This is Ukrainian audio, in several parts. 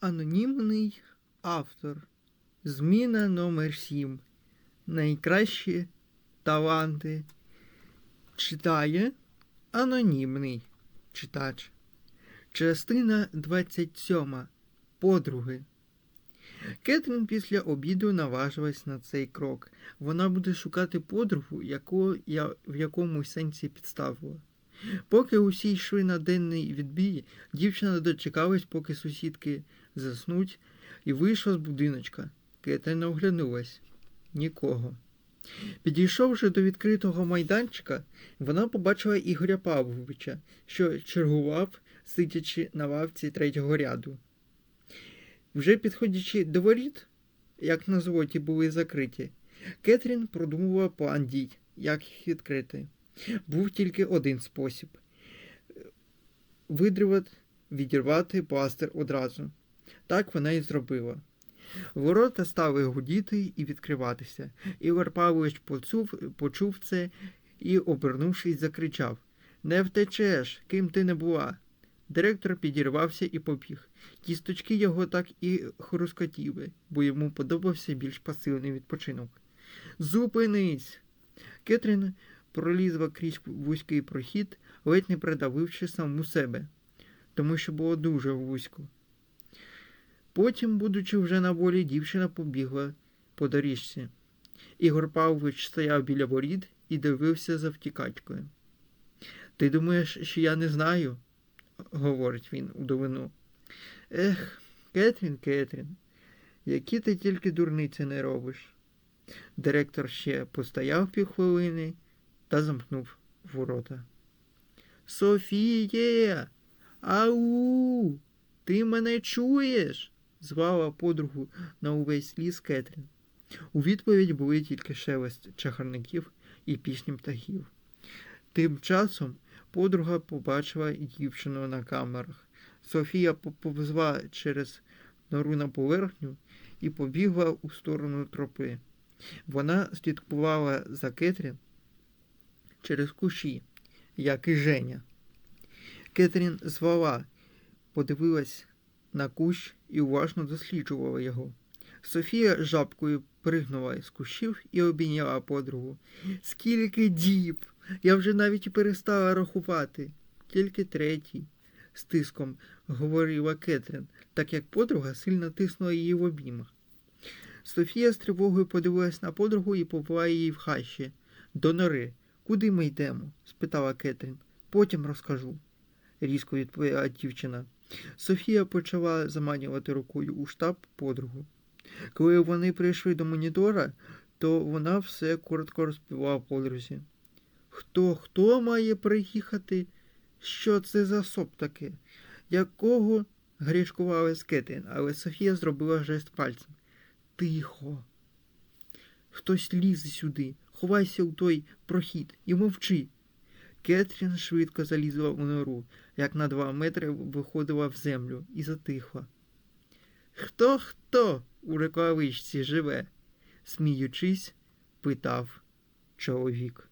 Анонімний автор. Зміна номер 7. Найкращі таланти. Читає анонімний читач. Частина 27. Подруги. Кетрін після обіду наважилась на цей крок. Вона буде шукати подругу, яку я в якомусь сенсі підставила. Поки усі йшли на денний відбій, дівчина дочекалась, поки сусідки заснуть, і вийшла з будиночка. Кетрін оглянулась. Нікого. Підійшовши до відкритого майданчика, вона побачила Ігоря Павловича, що чергував, сидячи на лавці третього ряду. Вже підходячи до воріт, як на звоті були закриті, Кетрін продумувала план дій, як їх відкрити. Був тільки один спосіб видривати, відірвати пластир одразу. Так вона і зробила. Ворота стали гудіти і відкриватися. Ігор Павлович почув, почув це і, обернувшись, закричав Не втечеш, ким ти не була. Директор підірвався і побіг. Кісточки його так і хрускотіли, бо йому подобався більш пасивний відпочинок. Зупинись! Кетрін пролізла крізь вузький прохід, ледь не придавивши саму себе, тому що було дуже вузько. Потім, будучи вже на волі, дівчина побігла по доріжці. Ігор Павлович стояв біля воріт і дивився за втікачкою. Ти думаєш, що я не знаю? говорить він у довину. Ех, Кетрін, Кетрін, які ти тільки дурниці не робиш. Директор ще постояв півхвилини та замкнув ворота. Софіє, ау, ти мене чуєш? звала подругу на увесь ліс Кетрін. У відповідь були тільки шелест чахарників і пісні птахів. Тим часом подруга побачила дівчину на камерах. Софія поповзла через нору на поверхню і побігла у сторону тропи. Вона слідкувала за Кетрін через кущі, як і Женя. Кетрін звала, подивилась на кущ і уважно досліджувала його. Софія жабкою пригнула з кущів і обійняла подругу. Скільки діб! Я вже навіть перестала рахувати. Тільки третій, з тиском говорила Кетрін, так як подруга сильно тиснула її в обіймах. Софія з тривогою подивилась на подругу і повела її в хащі. До нори. Куди ми йдемо? спитала Кетрін. Потім розкажу, різко відповіла дівчина. Софія почала заманювати рукою у штаб подругу. Коли вони прийшли до монітора, то вона все коротко розповіла подрузі. Хто хто має приїхати? Що це за соп таке? Якого? грішкувала Скетин, але Софія зробила жест пальцем. Тихо. Хтось лізе сюди, ховайся у той прохід і мовчи. Кетрін швидко залізла у нору, як на два метри виходила в землю і затихла. Хто хто у рукавичці живе? сміючись, питав чоловік.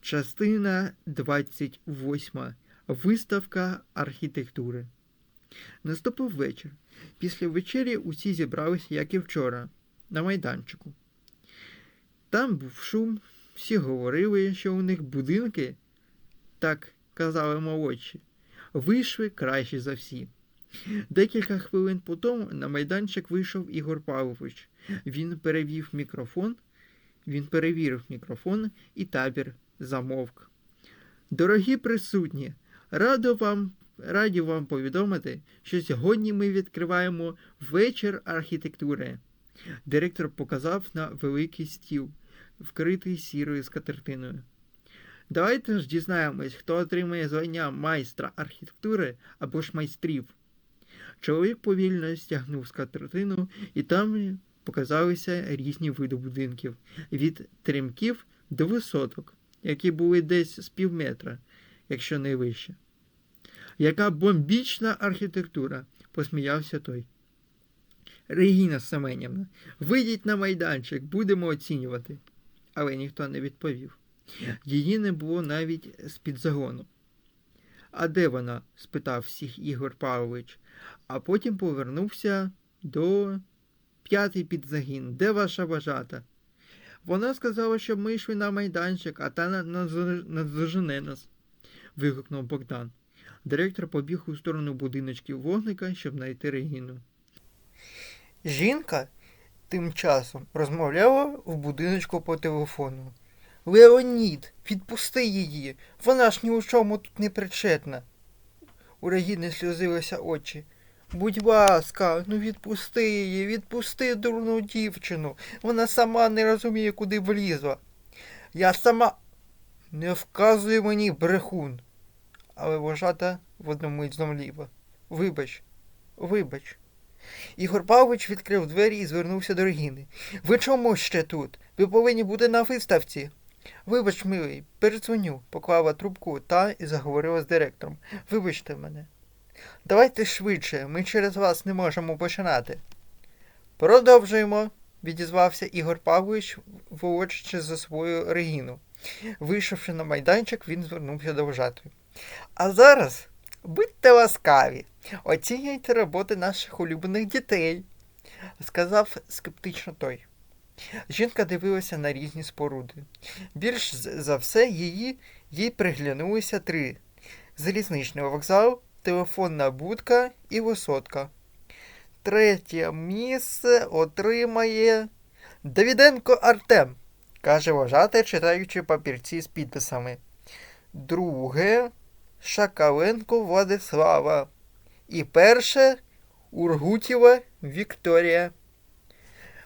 Частина 28. Виставка архітектури. Наступив вечір. Після вечері усі зібралися, як і вчора, на майданчику. Там був шум, всі говорили, що у них будинки, так казали молодші, вийшли кращі за всі. Декілька хвилин по тому на майданчик вийшов Ігор Павлович. Він перевів мікрофон, він перевірив мікрофон і табір замовк. Дорогі присутні, радо вам, раді вам повідомити, що сьогодні ми відкриваємо вечір архітектури. Директор показав на великий стіл, вкритий сірою скатертиною. Давайте ж дізнаємось, хто отримає звання майстра архітектури або ж майстрів. Чоловік повільно стягнув скатертину, і там показалися різні види будинків від тремків до висоток, які були десь з півметра, якщо не вище. Яка бомбічна архітектура, посміявся той. Регіна Семенівна, вийдіть на майданчик, будемо оцінювати. Але ніхто не відповів. Її не було навіть з-під загону. А де вона? спитав всіх Ігор Павлович, а потім повернувся до п'ятий підзагін. Де ваша вважата? Вона сказала, щоб ми йшли на майданчик, а та на- назо- наздожене нас. вигукнув Богдан. Директор побіг у сторону будиночків вогника, щоб знайти Регіну. Жінка тим часом розмовляла в будиночку по телефону. Леонід, відпусти її. Вона ж ні у чому тут не причетна. У Регіни сльозилися очі. Будь ласка, ну відпусти її, відпусти дурну дівчину. Вона сама не розуміє, куди влізла. Я сама не вказує мені брехун. Але вожата в одну мить. Вибач, вибач. Ігор Павлович відкрив двері і звернувся до Регіни. Ви чому ще тут? Ви повинні бути на виставці. Вибач, милий, передзвоню, поклала трубку та і заговорила з директором. Вибачте мене. Давайте швидше, ми через вас не можемо починати. Продовжуємо, відізвався Ігор Павлович, волочачи за свою Регіну. Вийшовши на майданчик, він звернувся до вожатої. А зараз будьте ласкаві, оцінюйте роботи наших улюблених дітей, сказав скептично той. Жінка дивилася на різні споруди. Більш за все її, їй приглянулися три: залізничний вокзал, телефонна будка і висотка. Третє місце отримає Давіденко Артем, каже вважати, читаючи папірці з підписами. Друге Шакаленко Владислава. І перше Ургутєва Вікторія.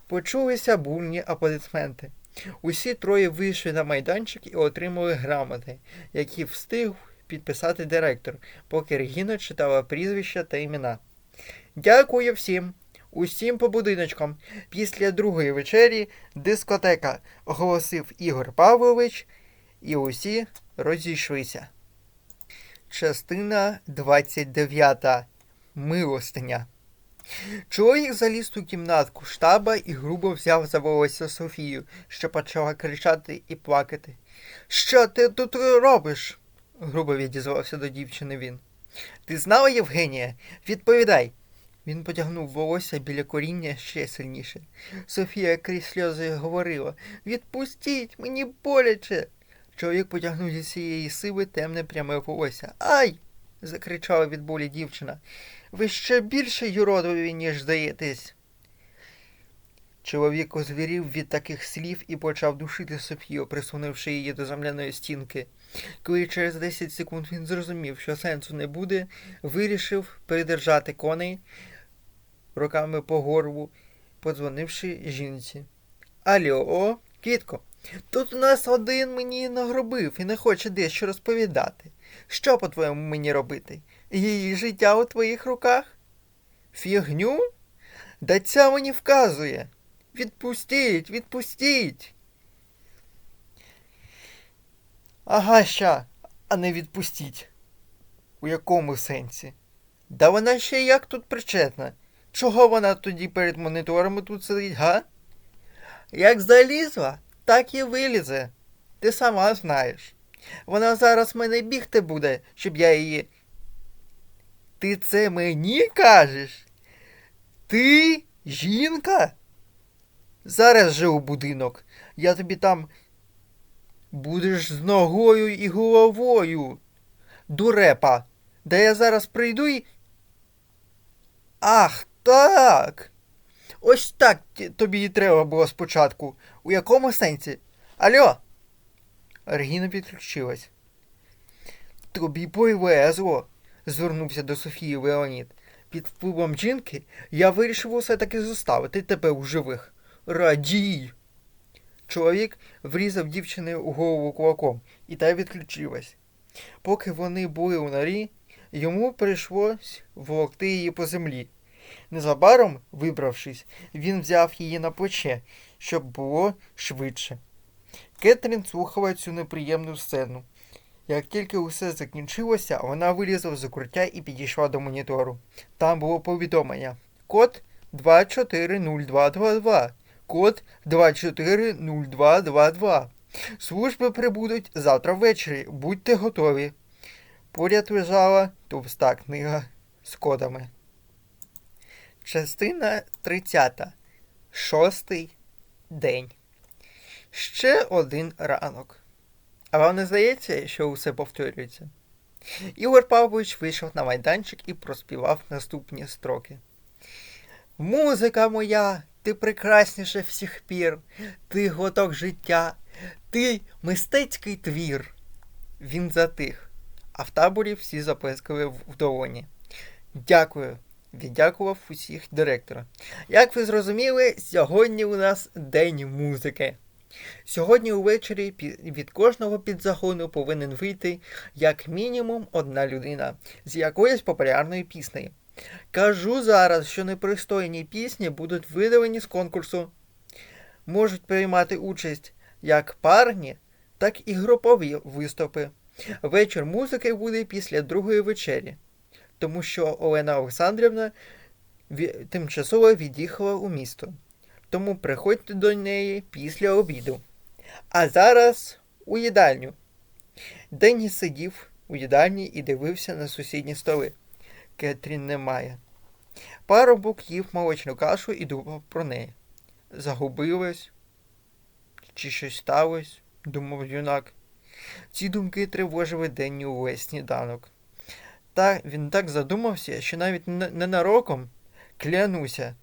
Почулися бурні аплодисменти. Усі троє вийшли на майданчик і отримали грамоти, які встиг підписати директор, поки Регіна читала прізвища та імена. Дякую всім, усім по будиночкам. Після другої вечері дискотека, оголосив Ігор Павлович, і усі розійшлися. Частина 29. Милостиня. Чоловік заліз у кімнатку штаба і грубо взяв за волосся Софію, що почала кричати і плакати. Що ти тут робиш? грубо відізвався до дівчини він. Ти знала Євгенія? Відповідай. Він потягнув волосся біля коріння ще сильніше. Софія крізь сльози говорила Відпустіть, мені боляче. Чоловік потягнув зі цієї сили темне пряме волосся. Ай! закричала від болі дівчина. Ви ще більше юродові, ніж здаєтесь. Чоловік озвірів від таких слів і почав душити Софію, присунувши її до земляної стінки. Коли через 10 секунд він зрозумів, що сенсу не буде, вирішив передержати коней руками по горлу, подзвонивши жінці. Алло, квітко, тут у нас один мені нагробив і не хоче дещо розповідати. Що, по-твоєму, мені робити? Її життя у твоїх руках? Фігню? Да ця мені вказує. Відпустіть, відпустіть. Ага, ща, а не відпустіть. У якому сенсі? Да вона ще як тут причетна. Чого вона тоді перед моніторами тут сидить, га? Як залізла, так і вилізе. Ти сама знаєш. Вона зараз мене бігти буде, щоб я її. Ти це мені кажеш? Ти жінка? Зараз же у будинок. Я тобі там будеш з ногою і головою. Дурепа. Да я зараз прийду і. Ах, так. Ось так тобі і треба було спочатку. У якому сенсі? Алло? Регіна підключилась. Тобі повезло, звернувся до Софії Леонід. Під впливом жінки я вирішив усе таки заставити тебе у живих. Радій. Чоловік врізав дівчини у голову кулаком, і та відключилась. Поки вони були у норі, йому прийшлось волокти її по землі. Незабаром, вибравшись, він взяв її на плече, щоб було швидше. Кетрін слухала цю неприємну сцену. Як тільки усе закінчилося, вона вилізла з укриття і підійшла до монітору. Там було повідомлення. Код 240222. Код 240222. Служби прибудуть завтра ввечері. Будьте готові. Поряд лежала товста книга з кодами. Частина 30. Шостий день. Ще один ранок. А вам не здається, що усе повторюється? Ігор Павлович вийшов на майданчик і проспівав наступні строки. Музика моя, ти прекрасніше всіх пір, ти глоток життя, ти мистецький твір. Він затих, а в таборі всі заплескали в долоні. Дякую. Віддякував усіх директора. Як ви зрозуміли, сьогодні у нас День музики. Сьогодні увечері від кожного підзагону повинен вийти як мінімум одна людина з якоїсь популярної пісні. Кажу зараз, що непристойні пісні будуть видалені з конкурсу. Можуть приймати участь як парні, так і групові виступи. Вечір музики буде після другої вечері, тому що Олена Олександрівна тимчасово від'їхала у місто. Тому приходьте до неї після обіду. А зараз у їдальню. Деніс сидів у їдальні і дивився на сусідні столи. Кетрін немає. Парубок їв молочну кашу і думав про неї. Загубилась? Чи щось сталося? думав юнак. Ці думки тривожили день увесь сніданок. Та він так задумався, що навіть ненароком, клянуся,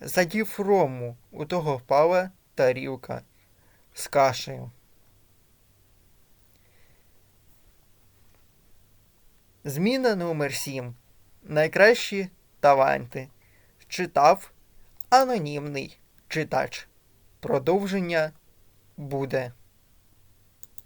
задів рому, у того впала тарілка з кашею. Зміна номер 7. Найкращі таланти. Читав анонімний читач. Продовження буде.